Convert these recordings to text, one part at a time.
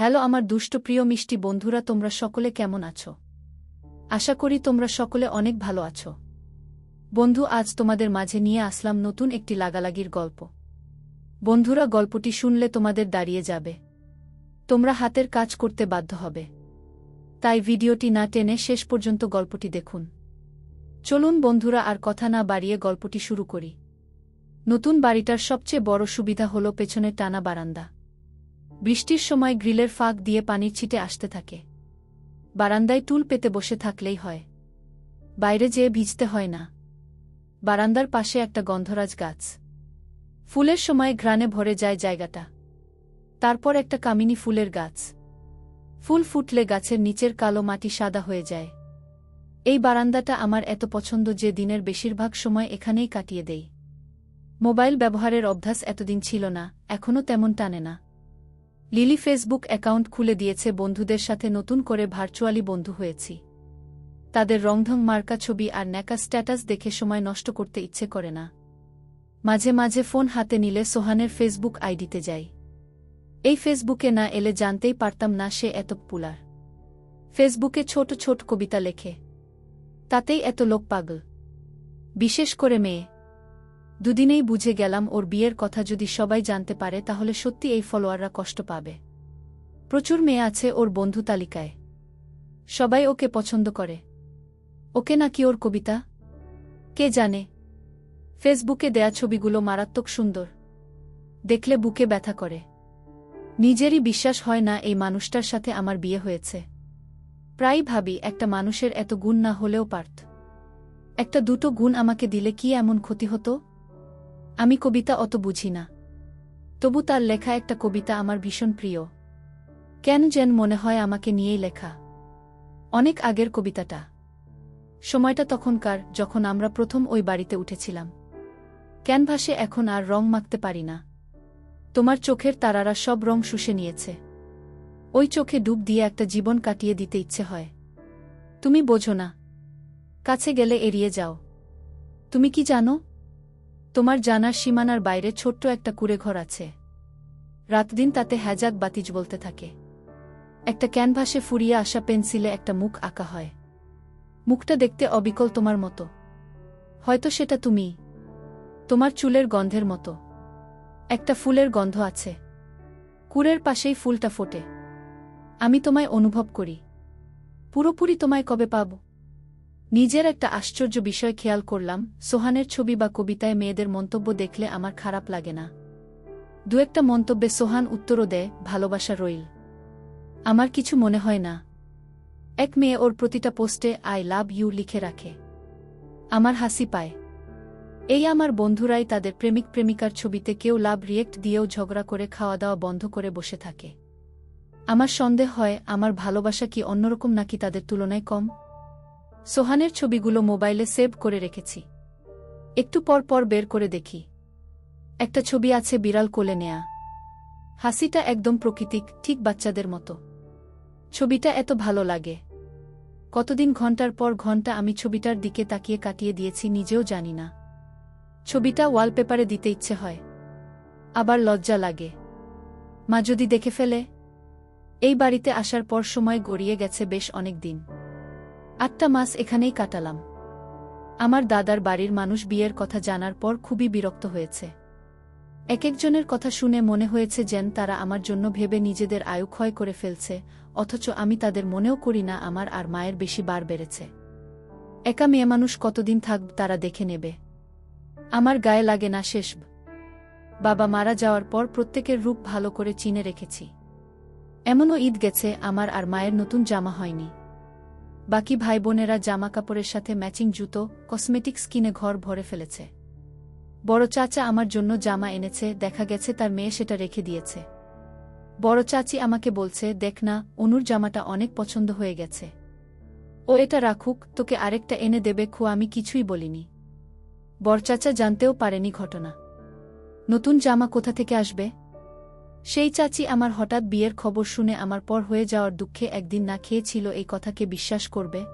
Hello আমার দুষ্ট প্রিয় মিষ্টি বন্ধুরা, তোমরা সকলে কেমন আছো? আশা করি তোমরা সকলে অনেক ভালো আছো। বন্ধু, আজ তোমাদের মাঝে নিয়ে আসলাম নতুন একটি লাগালাগির গল্প। বন্ধুরা, গল্পটি শুনলে তোমাদের দাঁড়িয়ে যাবে। তোমরা হাতের কাজ করতে বাধ্য হবে। তাই ভিডিওটি না টেনে শেষ পর্যন্ত গল্পটি দেখুন। চলুন বন্ধুরা, আর কথা না বাড়িয়ে গল্পটি শুরু করি। নতুন বাড়িটার সবচেয়ে বড় সুবিধা হল পেছনের টানা বারান্দা। বৃষ্টির সময় গ্রিলের ফাঁক দিয়ে পানির ছিটে আসতে থাকে। বারান্দায় টুল পেতে বসে থাকলেই হয়। বাইরে যেয়ে ভিজতে হয় না। বারান্দার পাশে একটা গন্ধরাজ গাছ। ফুলের সময় ঘ্রাণে ভরে যায় জায়গাটা। তারপর একটা কামিনী ফুলের গাছ। ফুল ফুটলে গাছের নিচের কালো মাটি সাদা হয়ে যায়। এই বারান্দাটা আমার এত পছন্দ যে দিনের বেশিরভাগ সময় এখানেই কাটিয়ে দেই। মোবাইল ব্যবহারের অভ্যাস এতদিন ছিল না, এখনও তেমন টানে না। লিলি ফেসবুক অ্যাকাউন্ট খুলে দিয়েছে, বন্ধুদের সাথে নতুন করে ভার্চুয়ালি বন্ধু হয়েছি। তাদের রংধং, মার্কা ছবি আর ন্যাকা স্ট্যাটাস দেখে সময় নষ্ট করতে ইচ্ছে করে না। মাঝে মাঝে ফোন হাতে নিলে সোহানের ফেসবুক আইডিতে যাই। এই ফেসবুকে না এলে জানতেই পারতাম না সে এত পুলার ফেসবুকে ছোট ছোট কবিতা লেখে। তাতেই এত লোক পাগল। বিশেষ করে মেয়ে। দুদিনেই বুঝে গেলাম ওর বিয়ের কথা যদি সবাই জানতে পারে, তাহলে সত্যি এই ফলোয়াররা কষ্ট পাবে। প্রচুর মেয়ে আছে ওর বন্ধু তালিকায়। সবাই ওকে পছন্দ করে। ওকে নাকি ওর কবিতা? কে জানে? ফেসবুকে দেয়া ছবিগুলো মারাত্মক সুন্দর। দেখলে বুকে ব্যথা করে। নিজেরই বিশ্বাস হয় না এই মানুষটার সাথে আমার বিয়ে হয়েছে। প্রায় ভাবি, একটা মানুষের এত গুণ না হলেও পারত। একটা দুটো গুণ আমাকে দিলে কি এমন ক্ষতি হতো? আমি কবিতা অত বুঝি না। তবু তার লেখা একটা কবিতা আমার ভীষণ প্রিয়। কেন যেন মনে হয় আমাকে নিয়েই লেখা। অনেক আগের কবিতাটা। সময়টা তখনকার যখন আমরা প্রথম ওই বাড়িতে উঠেছিলাম। ক্যানভাসে এখন আর রং মাখতে পারি না। তোমার চোখের তারারা সব রং শুষে নিয়েছে। ওই চোখে ডুব দিয়ে একটা জীবন কাটিয়ে দিতে ইচ্ছে হয়। তুমি বোঝো না। কাছে গেলে এড়িয়ে যাও। তুমি কি জানো? তোমার জানার সীমানার বাইরে ছোট্ট একটা কুড়ে ঘর আছে। রাতদিন তাতে হ্যাজাক বাতিজ বলতে থাকে। একটা ক্যানভাসে ফুরিয়ে আসা পেন্সিলে একটা মুখ আঁকা হয়। মুখটা দেখতে অবিকল তোমার মতো। হয়তো সেটা তুমি। তোমার চুলের গন্ধের মতো। একটা ফুলের গন্ধ আছে। কুড়ের পাশেই ফুলটা ফোটে। আমি তোমায় অনুভব করি। পুরোপুরি তোমায় কবে পাব? নিজের একটা আশ্চর্য বিষয় খেয়াল করলাম, সোহানের ছবি বা কবিতায় মেয়েদের মন্তব্য দেখলে আমার খারাপ লাগে না। দু একটা মন্তব্যে সোহান উত্তরও দেয়, ভালোবাসা রইল। আমার কিছু মনে হয় না। এক মেয়ে ওর প্রতিটা পোস্টে আই লাভ ইউ লিখে রাখে। আমার হাসি পায়। এই আমার বন্ধুরাই তাদের প্রেমিক প্রেমিকার ছবিতে কেউ লাভ রিয়েক্ট দিয়েও ঝগড়া করে খাওয়া দাওয়া বন্ধ করে বসে থাকে। আমার সন্দেহ হয়, আমার ভালোবাসা কি অন্যরকম নাকি তাদের তুলনায় কম? সোহানের ছবিগুলো মোবাইলে সেভ করে রেখেছি। একটু পর পর বের করে দেখি। একটা ছবি আছে বিড়াল কোলে নেয়া। হাসিটা একদম প্রকৃতিক, ঠিক বাচ্চাদের মতো। ছবিটা এত ভালো লাগে। কতদিন ঘণ্টার পর ঘণ্টা আমি ছবিটার দিকে তাকিয়ে কাটিয়ে দিয়েছি, নিজেও জানি না। ছবিটা ওয়ালপেপারে দিতে ইচ্ছে হয়। আবার লজ্জা লাগে। মা যদি দেখে ফেলে? এই বাড়িতে আসার পর সময় গড়িয়ে গেছে বেশ অনেক দিন আটটা মাস এখানেই কাটালাম। আমার দাদার বাড়ির মানুষ বিয়ের কথা জানার পর খুবই বিরক্ত হয়েছে। এক একজনের কথা শুনে মনে হয়েছে যেন তারা আমার জন্য ভেবে নিজেদের আয়ু ক্ষয় করে ফেলছে, অথচ আমি তাদের মনেও করি না আমার আর মায়ের বেশি বার বেড়েছে। একা মেয়ে মানুষ কতদিন থাকব তারা দেখে নেবে। আমার গায়ে লাগে না শেষ। বাবা মারা যাওয়ার পর প্রত্যেকের রূপ ভালো করে চিনে রেখেছি। এমনও ঈদ গেছে, আমার আর মায়ের নতুন জামা হয়নি। বাকি ভাই বোনেরা জামা কাপড়ের সাথে ম্যাচিং জুতো কসমেটিক্স কিনে ঘর ভরে ফেলেছে। বড় চাচা আমার জন্য জামা এনেছে, দেখা গেছে তার মেয়ে সেটা রেখে দিয়েছে। বড় চাচি আমাকে বলছে, দেখ না, অনুর জামাটা অনেক পছন্দ হয়ে গেছে। ও এটা রাখুক, তোকে আরেকটা এনে দেবে, খু, আমি কিছুই বলিনি। বরচাচা জানতেও পারেনি ঘটনা। নতুন জামা কোথা থেকে আসবে? সেই চাচি আমার হঠাৎ বিয়ের খবর শুনে আমার পর হয়ে যাওয়ার দুঃখে একদিন না খেয়েছিল এই কথাকে বিশ্বাস করবে?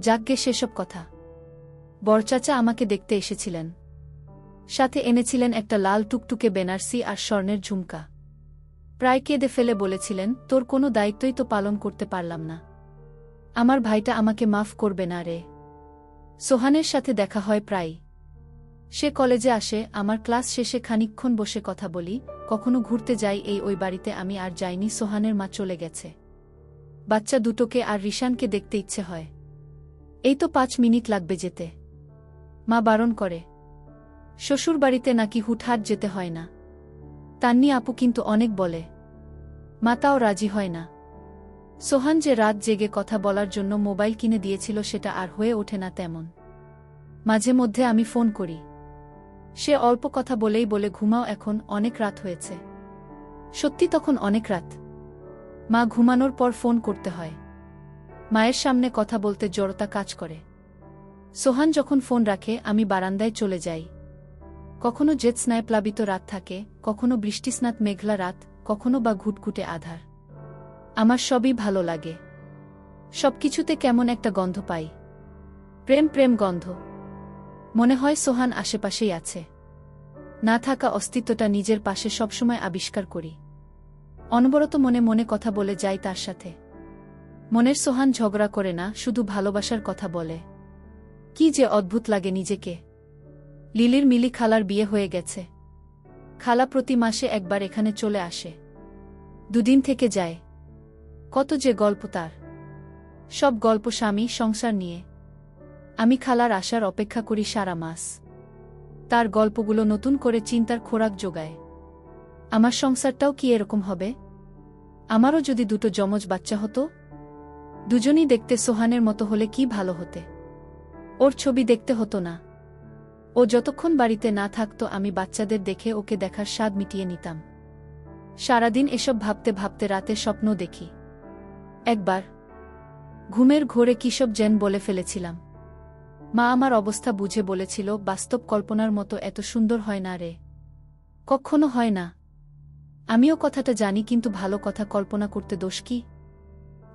যাকগে সেসব কথা। বরচাচা আমাকে দেখতে এসেছিলেন। সাথে এনেছিলেন একটা লাল টুকটুকে বেনারসি আর স্বর্ণের ঝুমকা। প্রায় কেঁদে ফেলে বলেছিলেন, তোর কোনো দায়িত্বই তো পালন করতে পারলাম না। আমার ভাইটা আমাকে মাফ করবে না রে। সোহানের সাথে দেখা হয় প্রায় সে কলেজে আসে, আমার ক্লাস শেষে খানিকক্ষণ বসে কথা বলি, কখনো ঘুরতে যাই, এই ওই বাড়িতে আমি আর যাইনি, সোহানের মা চলে গেছে। বাচ্চা দুটোকে আর রিশানকে দেখতে ইচ্ছে হয়। এই তো পাঁচ মিনিট লাগবে যেতে। মা বারণ করে। শ্বশুর বাড়িতে নাকি হুটহাট যেতে হয় না। তান্নি আপু কিন্তু অনেক বলে। মাতাও রাজি হয় না। সোহান যে রাত জেগে কথা বলার জন্য মোবাইল কিনে দিয়েছিল সেটা আর হয়ে ওঠে না তেমন। মাঝে মধ্যে আমি ফোন করি। সে অল্প কথা বলেই বলে, ঘুমাও এখন, অনেক রাত হয়েছে। সত্যি তখন অনেক রাত। মা ঘুমানোর পর ফোন করতে হয়। মায়ের সামনে কথা বলতে জড়তা কাজ করে। সোহান যখন ফোন রাখে, আমি বারান্দায় চলে যাই। কখনো জেৎস্নায় প্লাবিত রাত থাকে, কখনো বৃষ্টিস্নাত মেঘলা রাত, কখনো বা ঘুটঘুটে আধার। আমার সবই ভালো লাগে। সবকিছুতে কেমন একটা গন্ধ পাই। প্রেম প্রেম গন্ধ। মনে হয় সোহান আশেপাশেই আছে। না থাকা অস্তিত্বটা নিজের পাশে সবসময় আবিষ্কার করি। অনবরত মনে মনে কথা বলে যাই তার সাথে। মনের সোহান ঝগড়া করে না, শুধু ভালোবাসার কথা বলে। কি যে অদ্ভুত লাগে নিজেকে। লিলির মিলি খালার বিয়ে হয়ে গেছে। খালা প্রতি মাসে একবার এখানে চলে আসে। দুদিন থেকে যায়। কত যে গল্প তার। সব গল্প স্বামী, সংসার নিয়ে। আমি খালার আসার অপেক্ষা করি সারা মাস। তার গল্পগুলো নতুন করে চিন্তার খোরাক যোগায়। আমার সংসারটাও কি এরকম হবে? আমারও যদি দুটো যমজ বাচ্চা হতো? দুজনই দেখতে সোহানের মতো হলে কি ভালো হতে? ওর ছবি দেখতে হতো না। ও যতক্ষণ বাড়িতে না থাকতো আমি বাচ্চাদের দেখে ওকে দেখার স্বাদ মিটিয়ে নিতাম। সারাদিন এসব ভাবতে ভাবতে রাতে স্বপ্ন দেখি। একবার, ঘুমের ঘোরে কিসব জেন বলে ফেলেছিলাম। মা আমার অবস্থা বুঝে বলেছিল, বাস্তব কল্পনার মতো এত সুন্দর হয় না রে। কখনো হয় না। আমিও কথাটা জানি, কিন্তু ভালো কথা কল্পনা করতে দোষ কি?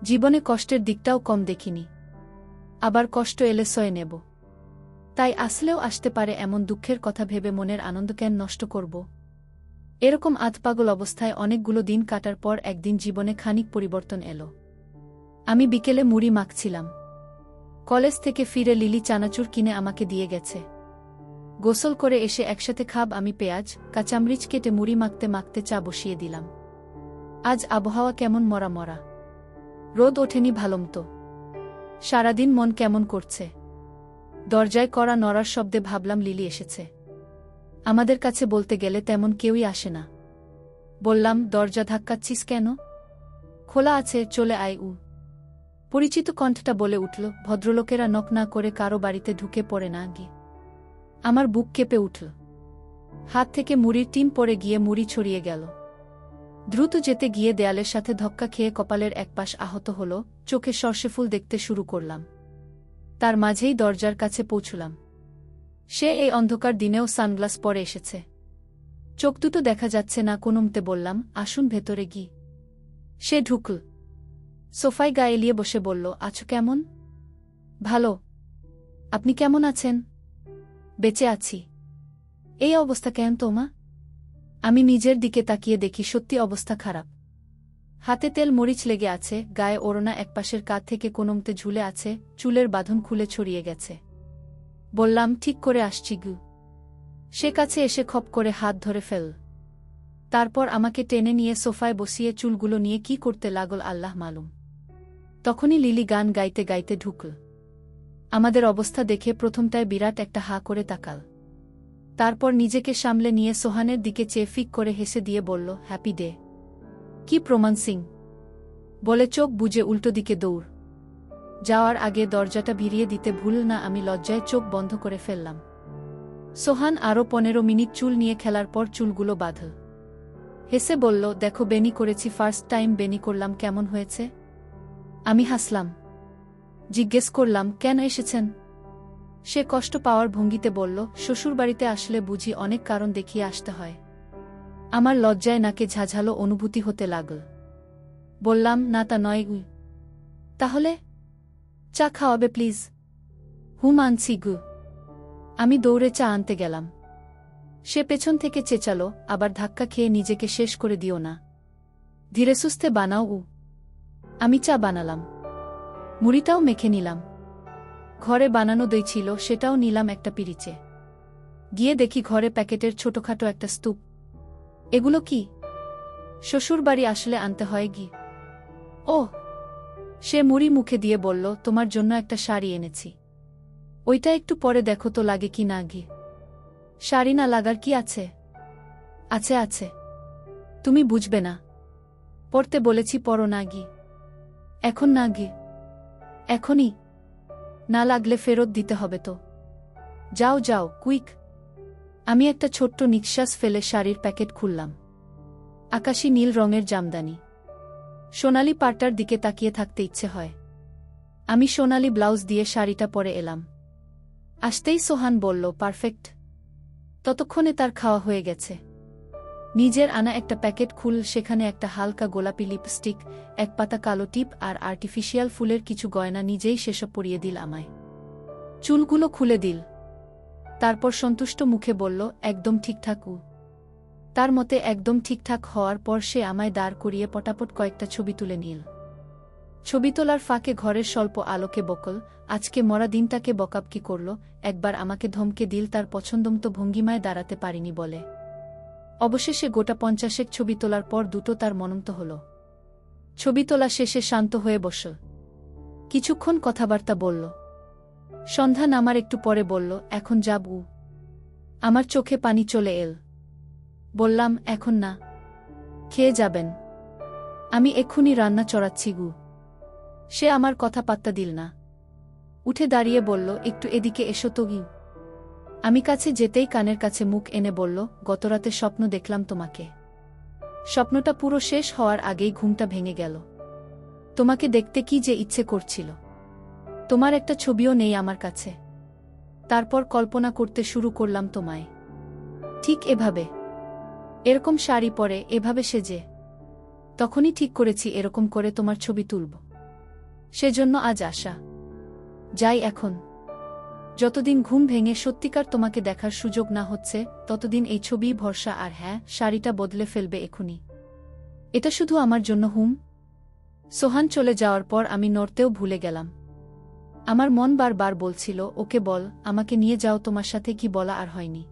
জীবনে কষ্টের দিকটাও কম দেখিনি। আবার কষ্ট এলে সয়ে নেব। তাই আসলেও আসতে পারে এমন দুঃখের কথা ভেবে মনের আনন্দ কেন নষ্ট করব? এরকম আধপাগল অবস্থায় অনেকগুলো দিন কাটার পর একদিন জীবনে খানিক পরিবর্তন এলো। আমি বিকেলে মুড়ি মাখছিলাম। কলেজ থেকে ফিরে লিলি চানাচুর কিনে আমাকে দিয়ে গেছে। গোসল করে এসে একসাথে খাব আমি পেঁয়াজ, কাঁচামরিচ কেটে মুড়ি মাখতে মাখতে চা বসিয়ে দিলাম। আজ আবহাওয়া কেমন মরা মরা। রোদ ওঠেনি ভালমতো। সারাদিন মন কেমন করছে। দরজায় করা নড়ার শব্দে ভাবলাম লিলি এসেছে। আমাদের কাছে বলতে গেলে তেমন কেউই আসে না। বললাম, দরজা ধাক্কাচ্ছিস কেন? খোলা আছে, চলে আয় উ। পরিচিত কণ্ঠটা বলে উঠল, ভদ্রলোকেরা নক না করে কারও বাড়িতে ঢুকে পড়ে না গিয়ে। আমার বুক কেঁপে উঠল। হাত থেকে মুড়ির টিম পড়ে গিয়ে মুড়ি ছড়িয়ে গেল। দ্রুত যেতে গিয়ে দেয়ালের সাথে ধক্কা খেয়ে কপালের একপাশ আহত হল, চোখে সর্ষে ফুল দেখতে শুরু করলাম। তার মাঝেই দরজার কাছে পৌঁছলাম। সে এই অন্ধকার দিনেও সানগ্লাস পরে এসেছে। চোখ দুটো দেখা যাচ্ছে না কোনমতে বললাম, আসুন ভেতরে গি সে ঢুকল। সোফায় গা এলিয়ে বসে বলল, আছো কেমন? ভালো। আপনি কেমন আছেন? বেঁচে আছি। এই অবস্থা কেন তোমা? আমি নিজের দিকে তাকিয়ে দেখি সত্যি অবস্থা খারাপ। হাতে তেল মরিচ লেগে আছে, গায়ে ওড়না একপাশের কাঁধ থেকে কোনমতে ঝুলে আছে, চুলের বাঁধন খুলে ছড়িয়ে গেছে। বললাম, ঠিক করে আসছি গু। সে কাছে এসে খপ করে হাত ধরে ফেল। তারপর আমাকে টেনে নিয়ে সোফায় বসিয়ে চুলগুলো নিয়ে কি করতে লাগল আল্লাহ মালুম। তখনই লিলি গান গাইতে গাইতে ঢুকল। আমাদের অবস্থা দেখে প্রথমটায় বিরাট একটা হা করে তাকাল। তারপর নিজেকে সামলে নিয়ে সোহানের দিকে চেয়ে ফিক করে হেসে দিয়ে বলল, হ্যাপি ডে। কি প্রমাণ সিং? বলে চোখ বুঝে উল্টো দিকে দৌড়। যাওয়ার আগে দরজাটা ভিড়িয়ে দিতে ভুল না, আমি লজ্জায় চোখ বন্ধ করে ফেললাম। সোহান আরও পনেরো মিনিট চুল নিয়ে খেলার পর চুলগুলো বাঁধল। হেসে বলল, দেখো বেনি করেছি, ফার্স্ট টাইম বেনি করলাম, কেমন হয়েছে? আমি হাসলাম। জিজ্ঞেস করলাম, কেন এসেছেন? সে কষ্ট পাওয়ার ভঙ্গিতে বলল, শ্বশুরবাড়িতে আসলে বুঝি অনেক কারণ দেখিয়ে আসতে হয়। আমার লজ্জায় নাকে ঝাঝালো অনুভূতি হতে লাগল। বললাম, না তা নয় উই তাহলে চা খাওয়াবে, প্লিজ। হুম, আনছি, গু। আমি দৌড়ে চা আনতে গেলাম। সে পেছন থেকে চেঁচালো, আবার ধাক্কা খেয়ে নিজেকে শেষ করে দিও না। ধীরে সুস্থে বানাও উ আমি চা বানালাম। মুড়িটাও মেখে নিলাম। ঘরে বানানো দই ছিল, সেটাও নিলাম একটা পিরিচে। গিয়ে দেখি ঘরে প্যাকেটের ছোটখাটো একটা স্তূপ। এগুলো কি? শ্বশুর বাড়ি আসলে আনতে হয় গি ও! সে মুড়ি মুখে দিয়ে বলল, তোমার জন্য একটা শাড়ি এনেছি। ওইটা একটু পরে দেখো তো লাগে কি না গি শাড়ি না লাগার কি আছে? আছে আছে। তুমি বুঝবে না। পড়তে বলেছি পড়ো না গি এখন না গে এখনই। না লাগলে ফেরত দিতে হবে তো। যাও যাও, কুইক। আমি একটা ছোট্ট নিঃশ্বাস ফেলে শাড়ির প্যাকেট খুললাম। আকাশি নীল রঙের জামদানি। সোনালি পাটার দিকে তাকিয়ে থাকতে ইচ্ছে হয়। আমি সোনালি ব্লাউজ দিয়ে শাড়িটা পরে এলাম। আসতেই সোহান বলল, পারফেক্ট। ততক্ষণে তার খাওয়া হয়ে গেছে। নিজের আনা একটা প্যাকেট খুল, সেখানে একটা হালকা গোলাপি লিপস্টিক, এক পাতা কালো টিপ আর আর্টিফিশিয়াল ফুলের কিছু গয়না নিজেই সেসব পরিয়ে দিল আমায়। চুলগুলো খুলে দিল। তারপর সন্তুষ্ট মুখে বলল, একদম ঠিকঠাক উ। তার মতে একদম ঠিকঠাক হওয়ার পর সে আমায় দাঁড় করিয়ে পটাপট কয়েকটা ছবি তুলে নিল। ছবি তোলার ফাঁকে ঘরের স্বল্প আলোকে বকল, আজকে মরা দিনটাকে বকাব কি করল, একবার আমাকে ধমকে দিল, তার পছন্দমতো ভঙ্গিমায় দাঁড়াতে পারিনি বলে। অবশেষে গোটা পঞ্চাশেক ছবি তোলার পর দুটো তার মনন্ত হল। ছবি তোলা শেষে শান্ত হয়ে বসল। কিছুক্ষণ কথাবার্তা বলল। সন্ধ্যা নামার একটু পরে বলল, এখন যাব আমার চোখে পানি চলে এল। বললাম, এখন না। খেয়ে যাবেন। আমি এক্ষুনি রান্না চড়াচ্ছি গু। সে আমার কথা পাত্তা দিল না। উঠে দাঁড়িয়ে বলল, একটু এদিকে এসো তো গিউ আমি কাছে যেতেই কানের কাছে মুখ এনে বলল, গতরাতে স্বপ্ন দেখলাম তোমাকে। স্বপ্নটা পুরো শেষ হওয়ার আগেই ঘুমটা ভেঙে গেল। তোমাকে দেখতে কি যে ইচ্ছে করছিল। তোমার একটা ছবিও নেই আমার কাছে। তারপর কল্পনা করতে শুরু করলাম তোমায়। ঠিক এভাবে। এরকম শাড়ি পরে, এভাবে সেজে। তখনই ঠিক করেছি এরকম করে তোমার ছবি তুলব। সেজন্য আজ আসা যাই এখন। যতদিন ঘুম ভেঙে সত্যিকার তোমাকে দেখার সুযোগ না হচ্ছে, ততদিন এই ছবি ভরসা আর হ্যাঁ শাড়িটা বদলে ফেলবে এখুনি। এটা শুধু আমার জন্য হুম? সোহান চলে যাওয়ার পর আমি নড়তেও ভুলে গেলাম। আমার মন বারবার বলছিল, ওকে বল, আমাকে নিয়ে যাও, তোমার সাথে কি বলা আর হয়নি।